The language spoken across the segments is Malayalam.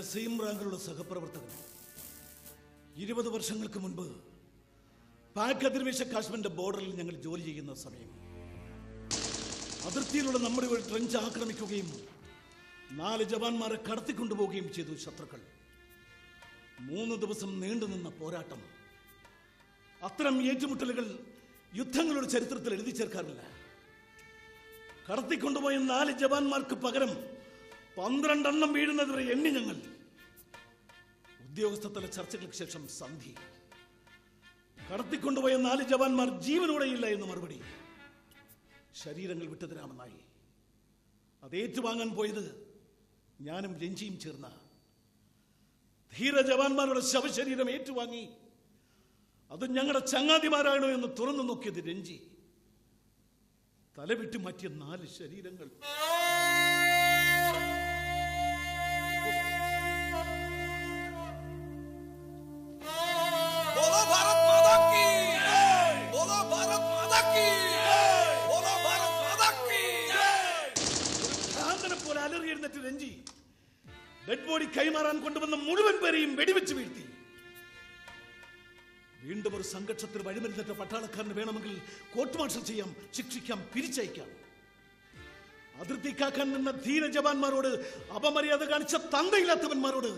എന്റെ സെയിം റാങ്കിലുള്ള സഹപ്രവർത്തകൻ. ഇരുപത് വർഷങ്ങൾക്ക് മുൻപ് പാക് അധിനിവേശ കാശ്മീരിന്റെ ബോർഡറിൽ ഞങ്ങൾ ജോലി ചെയ്യുന്ന സമയം. അതിർത്തിയിലുള്ള നമ്മുടെ ഒരു ട്രെഞ്ച് ആക്രമിക്കുകയും നാല് ജവാന്മാരെ കടത്തിക്കൊണ്ടുപോവുകയും ചെയ്തു ശത്രുക്കൾ. മൂന്ന് ദിവസം നീണ്ടുനിന്ന പോരാട്ടം. അത്തരം ഏറ്റുമുട്ടലുകൾ യുദ്ധങ്ങളുടെ ചരിത്രത്തിൽ എഴുതി ചേർക്കാറില്ല. കടത്തിക്കൊണ്ടുപോയ നാല് ജവാന്മാർക്ക് പകരം പന്ത്രണ്ടെണ്ണം വീഴുന്നത് വരെ എണ്ണി ഞങ്ങൾ. ഉദ്യോഗസ്ഥതല ചർച്ചകൾക്ക് ശേഷം സന്ധി. കടത്തിക്കൊണ്ടുപോയ നാല് ജവാന്മാർ ജീവനോടെയില്ല എന്ന് മറുപടി. ശരീരങ്ങൾ വിട്ടതിനാണെന്നായി. അത് ഏറ്റുവാങ്ങാൻ പോയത് ഞാനും രഞ്ജിയും ചേർന്ന. ധീര ജവാന്മാരുടെ ശവശരീരം ഏറ്റുവാങ്ങി. അത് ഞങ്ങളുടെ ചങ്ങാതിമാരാണോ എന്ന് തുറന്നു നോക്കിയത് രഞ്ജി. തലവിട്ട് മാറ്റിയ നാല് ശരീരങ്ങൾ. എഴുന്നേറ്റ് രഞ്ജി. ഡെഡ് ബോഡി കൈമാറാൻ കൊണ്ടുവന്ന മുഴുവൻ പേരെയും വെടിവെച്ച് വീഴ്ത്തി. വീണ്ടും ഒരു സംഘർഷത്തിൽ വഴിമരുന്നിട്ട പട്ടാളക്കാരന് വേണമെങ്കിൽ കോർട്ട് മാർഷൽ ചെയ്യാം ശിക്ഷിക്കാം പിരിച്ചയക്കാം. അതിർത്തി കാക്കാൻ നിന്ന ധീര ജവാന്മാരോട് അപമര്യാദ കാണിച്ച തന്തയില്ലാത്തവന്മാരോട്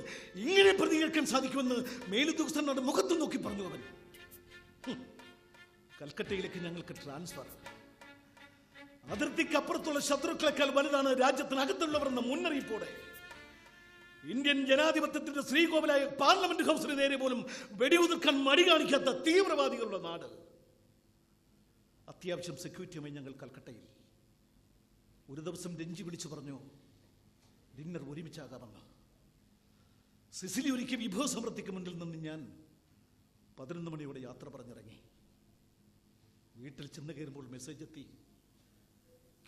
ഇങ്ങനെ പ്രതികരിക്കാൻ സാധിക്കുമെന്ന് മേലുദ്യോഗസ്ഥന്മാരുടെ മുഖത്ത് നോക്കി പറഞ്ഞു അവൻ. കൽക്കട്ടയിലേക്ക് ഞങ്ങൾക്ക് ട്രാൻസ്ഫർ അതിർത്തിക്കപ്പുറത്തുള്ള ശത്രുക്കളെക്കാൾ വലുതാണ് രാജ്യത്തിനകത്തുള്ളവർ എന്ന മുന്നറിയിപ്പോടെ. ഇന്ത്യൻ ജനാധിപത്യത്തിന്റെ ശ്രീകോവിലായ പാർലമെന്റ് ഹൗസിന് നേരെ പോലും വെടിയുതിർക്കാൻ മടി കാണിക്കാത്ത തീവ്രവാദികളുടെ നാട്. അത്യാവശ്യം സെക്യൂരിറ്റിയുമായി ഞങ്ങൾ കൽക്കട്ടയിൽ. ഒരു ദിവസം രഞ്ജി വിളിച്ചു പറഞ്ഞു ഡിന്നർ ഒരുമിച്ചാകാമെന്ന്. സിസിലി ഒരിക്കൽ വിഭവ സമൃദ്ധിക്ക് മുന്നിൽ നിന്ന് ഞാൻ പതിനൊന്ന് മണിയോടെ യാത്ര പറഞ്ഞിറങ്ങി. വീട്ടിൽ ചെന്ന് കയറുമ്പോൾ മെസ്സേജ് എത്തി.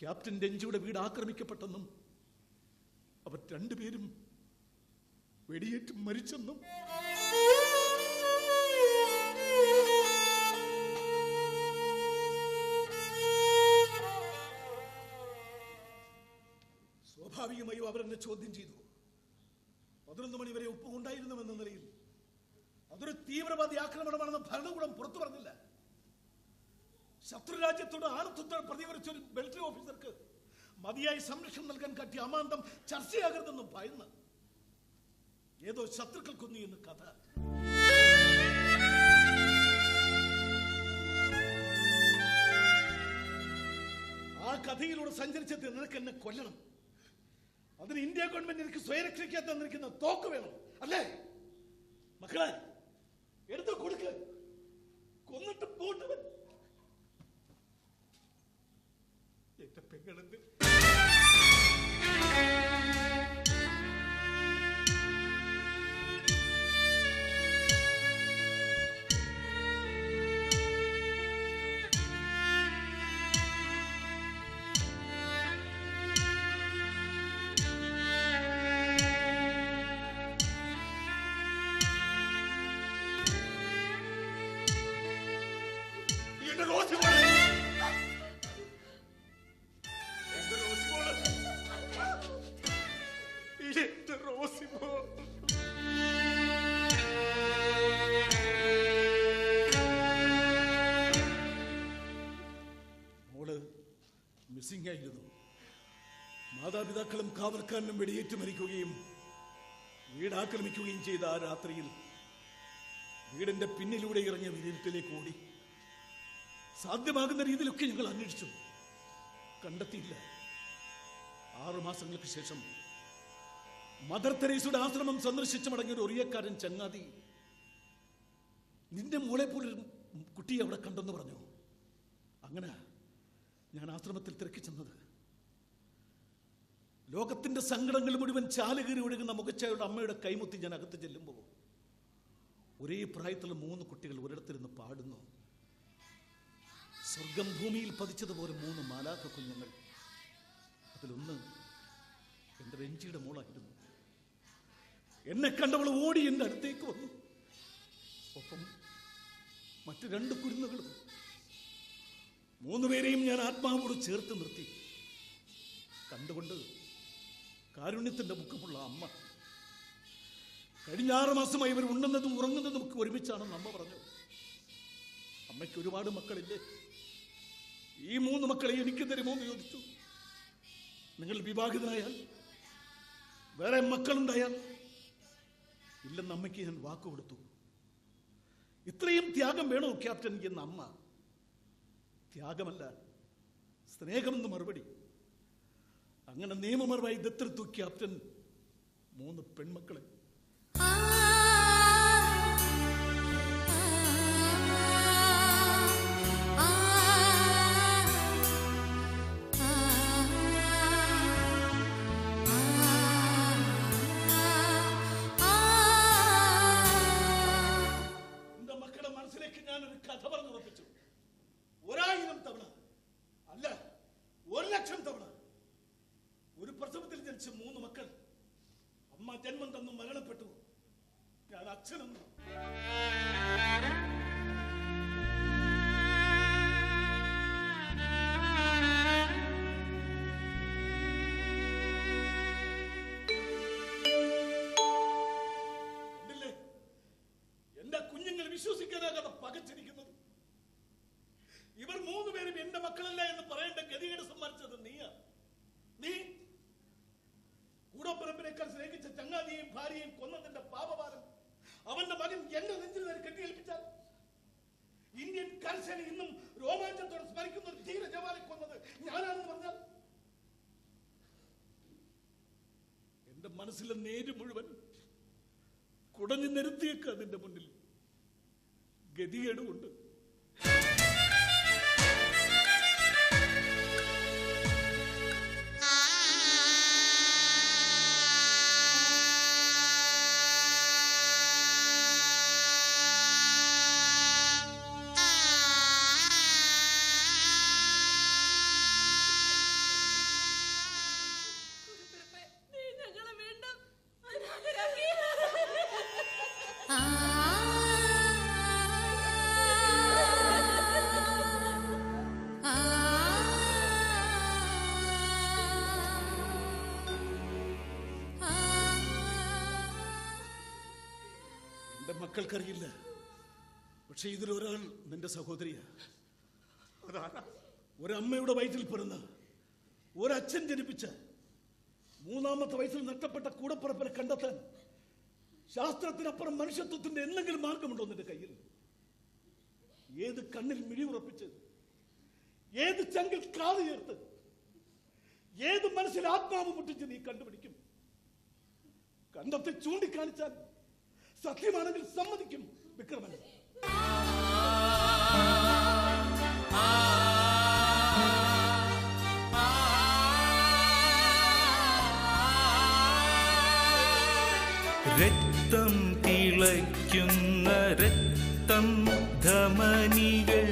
ക്യാപ്റ്റൻ രഞ്ജിയുടെ വീട് ആക്രമിക്കപ്പെട്ടെന്നും അവർ രണ്ടുപേരും വെടിയേറ്റ് മരിച്ചെന്നും. സ്വാഭാവികമായും അവരെന്നെ ചോദ്യം ചെയ്തു. പതിനൊന്ന് മണി വരെ ഉപ്പ് എന്ന നിലയിൽ അതൊരു തീവ്രവാദി ആക്രമണമാണെന്ന് ഭരണകൂടം പുറത്തു പറഞ്ഞില്ല. ശത്രു രാജ്യത്തോട് ആണത്വത്തോടെ പ്രതികരിച്ച ഒരു മിലിറ്ററി ഓഫീസർക്ക് മതിയായ സംരക്ഷണം നൽകാൻ കാട്ടിയ അമാന്തം ചർച്ചയാകരുതെന്നും ഭയന്ന്. ഏതോ ശത്രുക്കൾ കൊന്നു എന്ന് കഥ. ആ കഥയിലൂടെ സഞ്ചരിച്ചെത്തി നിനക്ക് എന്നെ കൊല്ലണം. അതിന് ഇന്ത്യ ഗവൺമെന്റ് എനിക്ക് സ്വയരക്ഷയ്ക്ക് തന്നിരിക്കുന്ന തോക്ക് വേണം. അല്ലേ? മക്കളെ എടുത്തു കൊടുക്ക്. കൊന്നിട്ട് പോട്ടവൻ എന്റെ മിസ്സിംഗ് ആയിരുന്നു. മാതാപിതാക്കളും കാവൽക്കാരനും വെടിയേറ്റ് മരിക്കുകയും വീട് ആക്രമിക്കുകയും ചെയ്ത ആ രാത്രിയിൽ വീടിന്റെ പിന്നിലൂടെ ഇറങ്ങിയ വിലയിരുത്തലേക്ക് ഓടി. സാധ്യമാകുന്ന രീതിയിലൊക്കെ ഞങ്ങൾ അന്വേഷിച്ചു. കണ്ടെത്തിയില്ല. ആറു മാസങ്ങൾക്ക് ശേഷം മദർ തെരേസയുടെ ആശ്രമം സന്ദർശിച്ചു മടങ്ങിയ ഒരു ഒറിയക്കാരൻ ചങ്ങാതി നിന്റെ മോളെ കുട്ടിയെ അവിടെ കണ്ടെന്ന് പറഞ്ഞു. അങ്ങനെ ഞാൻ ആശ്രമത്തിൽ തിരക്കി ചെന്നത്. ലോകത്തിന്റെ സങ്കടങ്ങൾ മുഴുവൻ ചാലുകീറി ഒഴുകുന്ന മുഖച്ചായുടെ അമ്മയുടെ കൈമുത്തി ഞാൻ അകത്ത് ചെല്ലുമ്പോൾ ഒരേ പ്രായത്തിലുള്ള മൂന്ന് കുട്ടികൾ ഒരിടത്തിരുന്ന് പാടുന്നു. സ്വർഗം ഭൂമിയിൽ പതിച്ചതുപോലെ മൂന്ന് മാലാക്ക കുഞ്ഞുങ്ങൾ. അതിലൊന്ന് എന്റെ രഞ്ജിയുടെ മോളായിരുന്നു. എന്നെ കണ്ടവൾ ഓടി എന്റെ അടുത്തേക്ക് വന്നു. ഒപ്പം മറ്റു രണ്ട് കുരുന്നുകളും മൂന്നുപേരെയും ഞാൻ ആത്മാവോട് ചേർത്ത് നിർത്തി. കണ്ടുകൊണ്ട് കാരുണ്യത്തിന്റെ മുഖമുള്ള അമ്മ കഴിഞ്ഞ ആറ് മാസമായി ഇവർ ഉണ്ണുന്നതും ഉറങ്ങുന്നതും ഒക്കെ ഒരുമിച്ചാണെന്ന് അമ്മ പറഞ്ഞു. അമ്മയ്ക്ക് ഒരുപാട് മക്കളില്ലേ? ഈ മൂന്ന് മക്കളെ എനിക്ക് തരുമോ എന്ന് ചോദിച്ചു. നിങ്ങൾ വിവാഹിതനായാൽ വേറെ മക്കളുണ്ടായാൽ ഇല്ലെന്ന് അമ്മയ്ക്ക് ഞാൻ വാക്ക് കൊടുത്തു ഇത്രയും ത്യാഗം വേണോ ക്യാപ്റ്റൻ എന്ന അമ്മ ത്യാഗമല്ല സ്നേഹമെന്ന് മറുപടി. അങ്ങനെ നിയമപരമായി ദത്തെടുത്തു ക്യാപ്റ്റൻ മൂന്ന് പെൺമക്കളെ. അവന്റെ മകൻ എന്റെ നെഞ്ചിൽ നിന്ന് കെട്ടിയേൽപ്പിച്ചാൽ ഇന്ത്യൻ കർശന ഇന്നും രോമാഞ്ചത്തോടെ സ്മരിക്കുന്ന ഒരു ധീര ജവാനെ കൊന്നത് ഞാനാണെന്ന് പറഞ്ഞാൽ എന്റെ മനസ്സിലെ നേര് മുഴുവൻ കുടഞ്ഞു നിരത്തിയേക്ക് അതിന്റെ മുന്നിൽ ഗതികേടുകൊണ്ട് മക്കൾക്കറിയില്ല. പക്ഷെ ഇതിലൊരാൾ നിന്റെ സഹോദരിയാ. ഒരമ്മയുടെ വയറ്റിൽ പിറന്ന ഒരച്ഛൻ ജനിപ്പിച്ച മൂന്നാമത്തെ വയസ്സിൽ നഷ്ടപ്പെട്ട കൂടപ്പിറപ്പിനെ കണ്ടെത്താൻ ശാസ്ത്രത്തിനപ്പുറം മനുഷ്യത്വത്തിന്റെ എന്തെങ്കിലും മാർഗമുണ്ടോ നിന്റെ കയ്യിൽ? ഏത് കണ്ണിൽ മിഴിവുറപ്പിച്ച് ഏത് ചങ്കിൽ കാത് ചേർത്ത് ഏത് മനസ്സിൽ ആത്മാവ് മുട്ടിച്ച് നീ കണ്ടുപിടിക്കും? കണ്ടത്തെ ചൂണ്ടിക്കാണിച്ചാൽ സത്യമാണെങ്കിൽ സമ്മതിക്കും വിക്രമൻ. രക്തം തിളയ്ക്കുന്ന രക്തം ധമനികൾ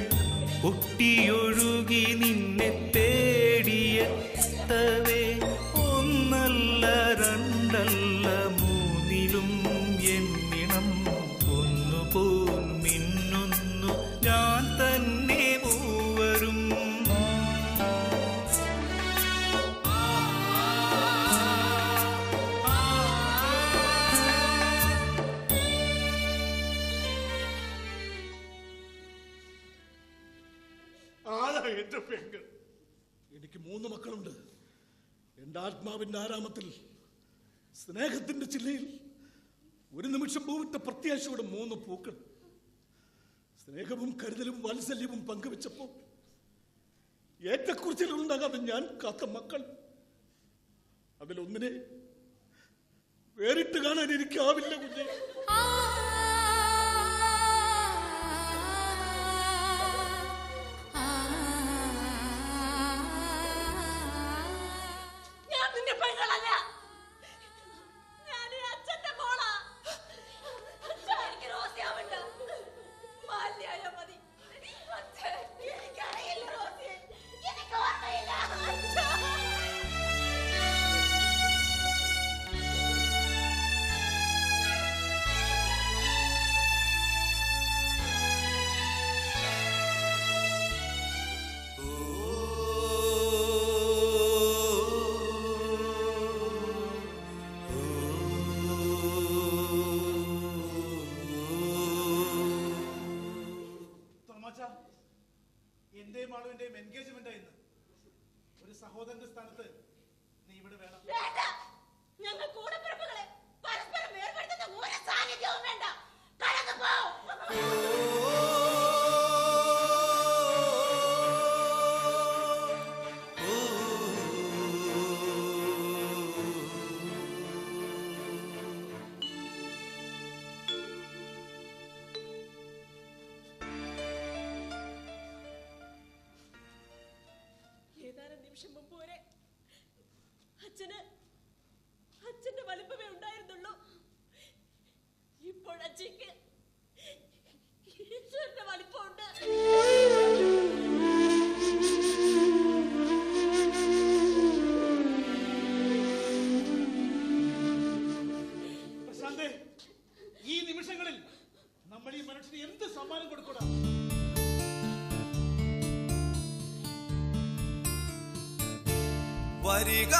ഒട്ടിയൊഴുകി നിന്നെ തേടിയെത്തവേ. ഒന്നല്ല രണ്ടല്ല എനിക്ക് മൂന്ന് മക്കളുണ്ട്. എന്റെ ആത്മാവിന്റെ ആരാമത്തിൽ സ്നേഹത്തിന്റെ ചില്ലയിൽ ഒരു നിമിഷം പൂവിട്ട പ്രത്യാശയുടെ മൂന്ന് പൂക്കൾ. സ്നേഹവും കരുതലും വാത്സല്യവും പങ്കുവെച്ചപ്പോ ഏറ്റക്കുറിച്ചിലുണ്ടാകാതെ ഞാൻ കാത്ത മക്കൾ. അതിലൊന്നിനെ വേറിട്ട് കാണാൻ എനിക്കാവില്ല കുഞ്ഞെ. ഞാൻ നിന്റെ പെങ്ങളല്ല. എന്റെയും ആളുവിന്റെയും എൻഗേജ്മെന്റ് ഇന്ന് ഒരു സഹോദരന്റെ സ്ഥാനത്ത് നീ ഇവിടെ വേണം. ഞങ്ങൾ കൂടപ്പിറപ്പുകളെ പരസ്പരം വേർപെടുത്തുന്ന ഒരു സാന്നിധ്യവും വേണ്ട. കടന്നു പോ. അച്ഛന് അച്ഛന്റെ വലിപ്പമേ ഉണ്ടായിരുന്നുള്ളൂ. ഇപ്പോൾ അച്ഛക്ക് ഈശ്വരന്റെ വലിപ്പമുണ്ട്. ഈ നിമിഷങ്ങളിൽ നമ്മൾ ഈ മനുഷ്യന് എന്ത് സമ്മാനം കൊടുക്കൂടാ വരിക